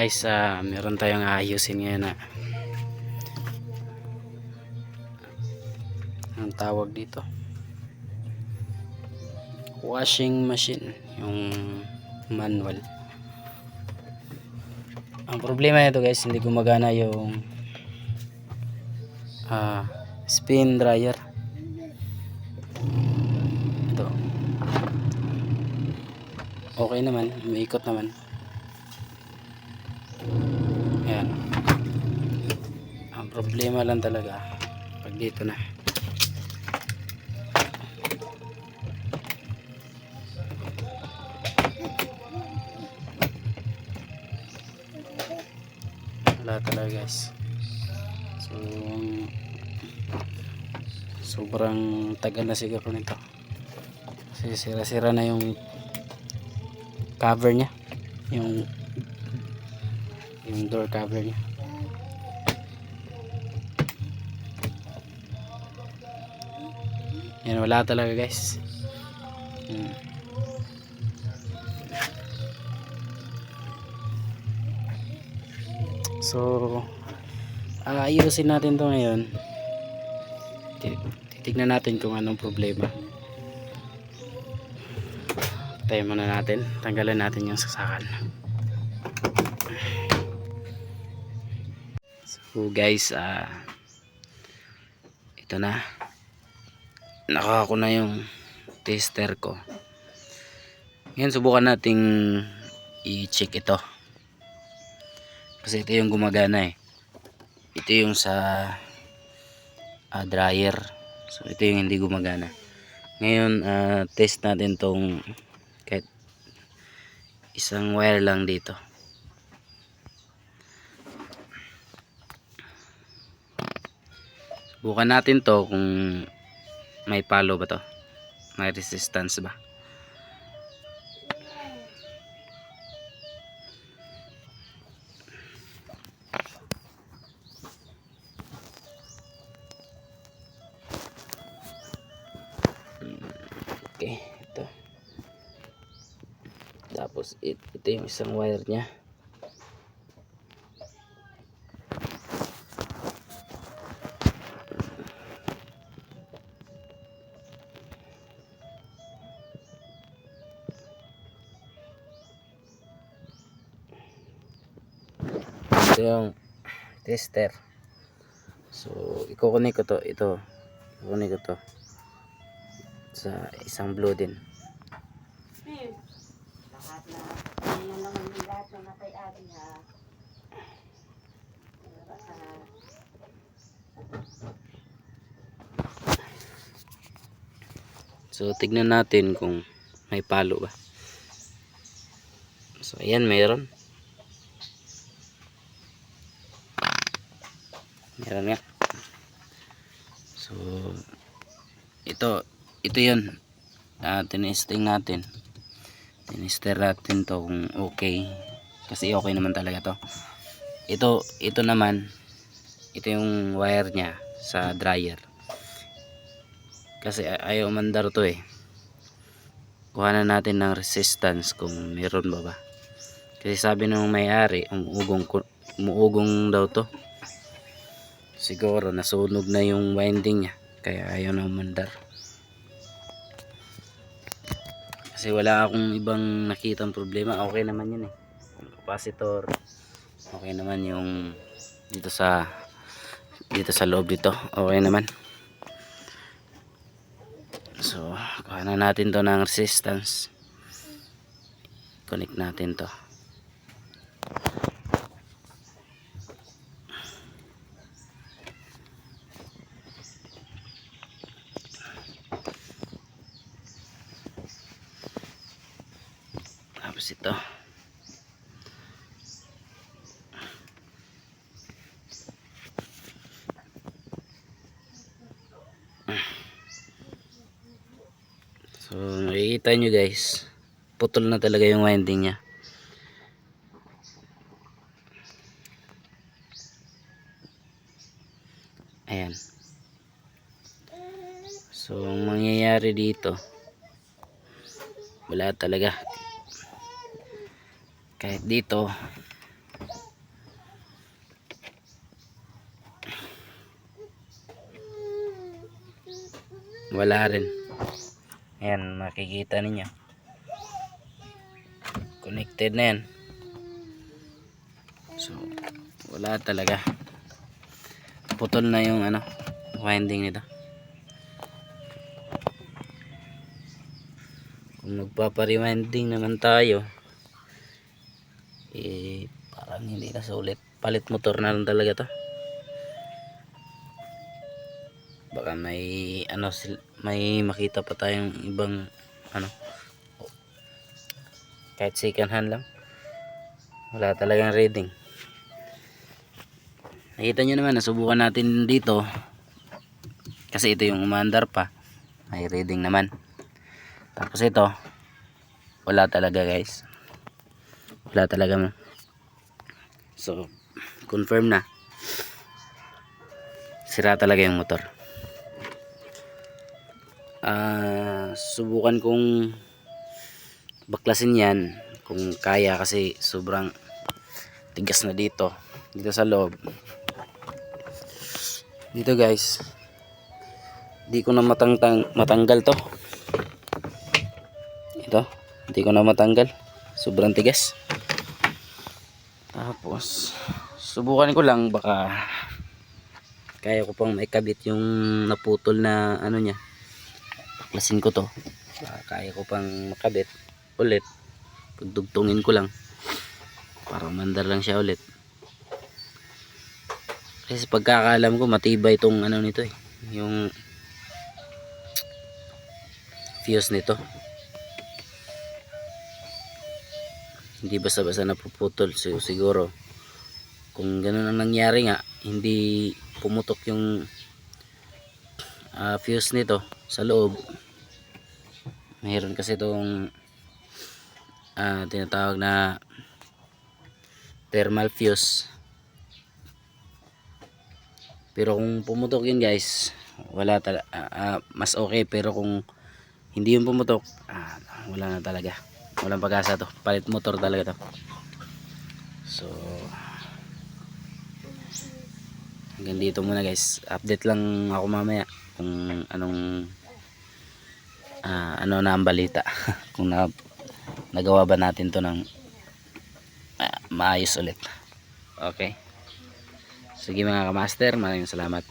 guys, ah, meron tayong ayusin ngayon na ang tawag dito? Washing machine yung manual. Ang problema nito guys hindi gumagana yung ah, spin dryer. Ito. Okay naman umiikot naman Ayan. Ang problema lang talaga pag dito na. Wala talaga guys. So sobrang tagal na siguro nito. Kasi sira-sira na yung cover niya. Yung yung door cover niya yan wala talaga guys. Hmm. so aayusin natin to ngayon. Ti- titignan natin kung anong problema. Tayo muna natin. Tanggalan natin yung sasakan So guys, ah ito na. Nakakuha ko na yung tester ko. Ngayon subukan nating i-check ito. Kasi ito yung gumagana eh. Ito yung sa ah, dryer. So ito yung hindi gumagana. Ngayon ah, test natin tong kahit isang wire lang dito. Subukan natin to kung may palo ba to. May resistance ba. Okay, ito. Tapos it, ito yung isang wire niya. Ito yung tester. So ikukunik ko to ito. Ikukunik ko to. Sa isang blue din. Lahat na, ano naman yung lahat na natay ati ha. So tignan natin kung may palo ba. So ayan mayroon meron nga. So ito ito yun. Uh, tinesting natin. Tinester natin to kung okay. Kasi okay naman talaga to. Ito ito naman. Ito yung wire nya sa dryer. Kasi ayaw mandar to eh. Kuha na natin ng resistance kung meron ba ba. Kasi sabi nung may-ari umuugong, umuugong daw to siguro nasunog na yung winding niya. Kaya ayaw na umandar. Kasi wala akong ibang nakitang problema. Okay naman yun eh. Capacitor okay naman yung dito sa dito sa loob dito. Okay naman. So kuha na natin to ng resistance. Connect natin to ito. So nakikita nyo guys. Putol na talaga yung winding nya ayan. So ang mangyayari dito wala talaga kahit dito. Wala rin. Yan makikita ninyo. Connected na yan. So wala talaga. Putol na yung ano winding nito. Kung magpaparewinding naman tayo parang hindi na sulit. Palit motor na lang talaga to. Baka may ano may makita pa tayong ibang ano. Kahit second hand lang. Wala talagang reading. Nakita nyo naman nasubukan natin dito. Kasi ito yung umandar pa. May reading naman. Tapos ito wala talaga guys. Wala talaga so confirm na. Sira talaga yung motor. Ah subukan kong baklasin yan kung kaya kasi sobrang tigas na dito. Dito sa loob. Dito guys. Di ko na matangtang matanggal to. Ito hindi ko na matanggal. Sobrang tigas tapos subukan ko lang baka kaya ko pang maikabit yung naputol na ano niya. Baklasin ko to. Baka kaya ko pang makabit ulit. Pagdugtungin ko lang. Para mandar lang siya ulit. Kasi pagkakaalam ko matibay itong ano nito eh. Yung fuse nito hindi basta basta napuputol siguro. Kung ganun ang nangyari nga hindi pumutok yung ah, fuse nito sa loob. Mayroon kasi itong ah, tinatawag na thermal fuse. Pero kung pumutok yun guys wala talaga mas okay. Pero kung hindi yung pumutok ah, wala na talaga walang pag-asa to. Palit motor talaga to. So hanggang dito muna guys. Update lang ako mamaya kung anong ah, ano na ang balita. Kung na, nagawa ba natin to ng ah, maayos ulit. Okay? Sige mga kamaster maraming salamat